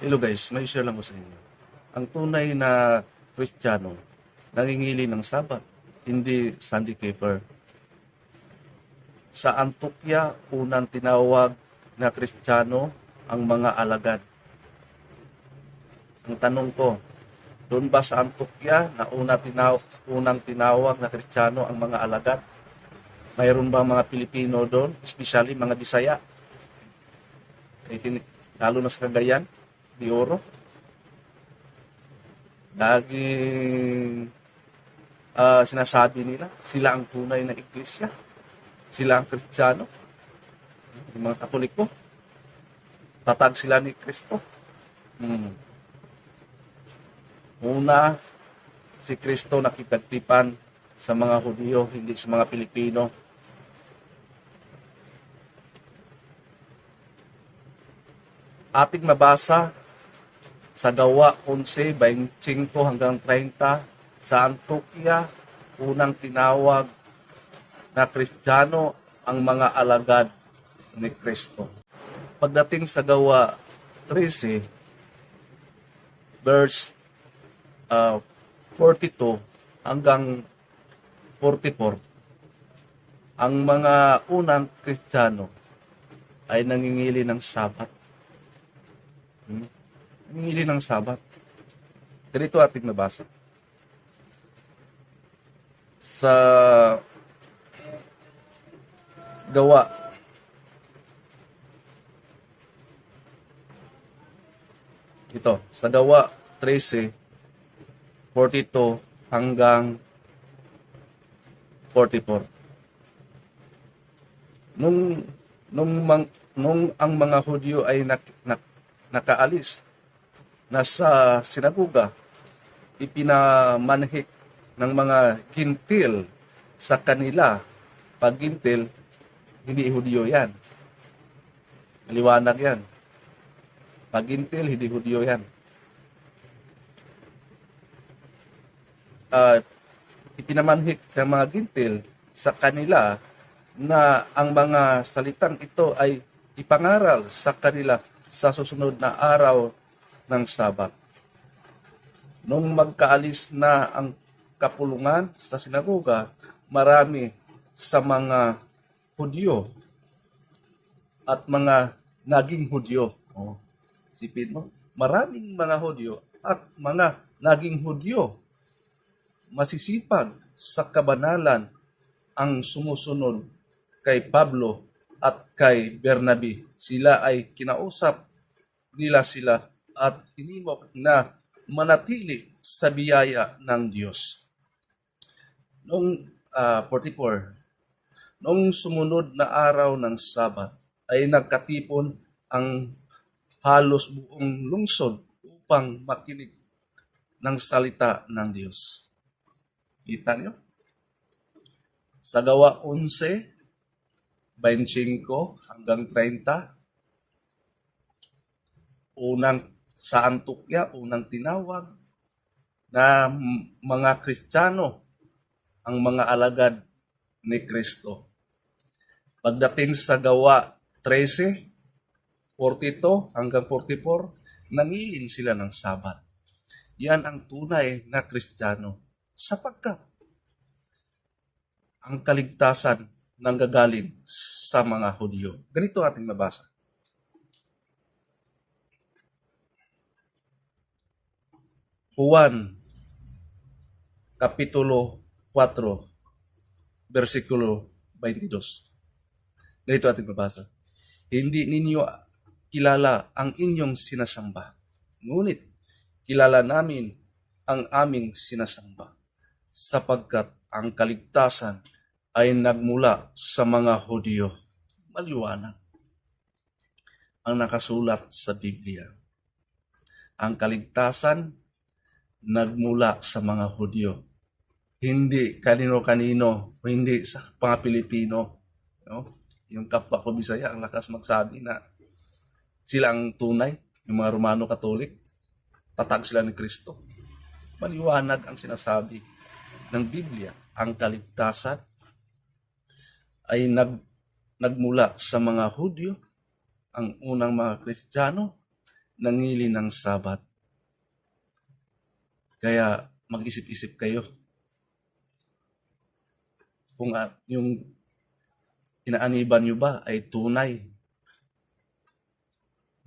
Hello guys, may share lang ko sa inyo. Ang tunay na Kristiyano, nangingili ng Sabat, hindi Sunday keeper. Sa Antokya, unang tinawag na Kristiyano ang mga alagad. Ang tanong ko, doon ba sa Antokya na una tinaw unang tinawag na Kristiyano ang mga alagad? Mayroon ba mga Pilipino doon, especially mga Bisaya? Lalo na sa Cagayan, Oro. Laging ah, sinasabi nila, sila ang tunay na iglesia. Sila ang Kristiyano. Yung mga Katoliko. Tatag sila ni Kristo. Hmm. Una, si Kristo nakipagtipan sa mga Hudyo, hindi sa mga Pilipino. Ating mabasa sa gawa 11, 25 hanggang 30 sa Antokya, unang tinawag na Kristiyano ang mga alagad ni Kristo. Pagdating sa gawa 13, verse uh, 42 hanggang 44, ang mga unang Kristiyano ay nangingili ng Sabat. Hmm? Nangingili ng Sabat. Ganito ating nabasa. Sa gawa ito, sa gawa 13, 42 hanggang 44. Nung nung mang, nung ang mga Hudyo ay nak, nak, nakaalis na sa sinagoga, ipinamanhik ng mga gintil sa kanila. Pag gintil, hindi Hudyo yan. Maliwanag yan. Pag gintil, hindi Hudyo yan. uh, ipinamanhik ng mga gintil sa kanila na ang mga salitang ito ay ipangaral sa kanila sa susunod na araw ng Sabat. Nung magkaalis na ang kapulungan sa sinagoga, marami sa mga Hudyo at mga naging Hudyo. Oh, sipin mo, maraming mga Hudyo at mga naging Hudyo masisipag sa kabanalan ang sumusunod kay Pablo at kay Bernabe. Sila ay kinausap nila sila at hinimok na manatili sa biyaya ng Diyos. Noong ah, 44, noong sumunod na araw ng Sabat, ay nagkatipon ang halos buong lungsod upang makinig ng salita ng Diyos. Kita nyo? Sa gawa 11, 25 hanggang 30, unang sa Antukya, unang tinawag na mga Kristiyano ang mga alagad ni Kristo. Pagdating sa gawa 13, 42 hanggang 44, nangilin sila ng Sabat. Yan ang tunay na Kristiyano sapagkat ang kaligtasan nanggagaling sa mga Hudyo. Ganito ating mabasa. Juan, Kapitulo 4, versikulo 22. Ganito ating mabasa. Hindi ninyo kilala ang inyong sinasamba. Ngunit kilala namin ang aming sinasamba sapagkat ang kaligtasan ay nagmula sa mga Hudyo. Maliwanag ang nakasulat sa Biblia. Ang kaligtasan nagmula sa mga Hudyo. Hindi kanino-kanino, hindi sa mga Pilipino. No? Yung kapwa ko Bisaya, ang lakas magsabi na sila ang tunay, yung mga Romano Katolik, tatag sila ni Kristo. Maliwanag ang sinasabi ng Biblia, ang kaligtasan ay nag, nagmula sa mga Hudyo, ang unang mga Kristiyano, nangili ng sabat. Kaya mag-isip-isip kayo kung ah, yung inaaniban nyo ba ay tunay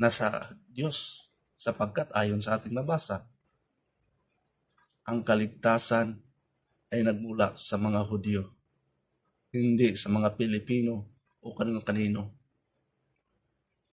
na sa Diyos sapagkat ayon sa ating nabasa, ang kaligtasan ay nagmula sa mga Hudyo, hindi sa mga Pilipino o kanino-kanino.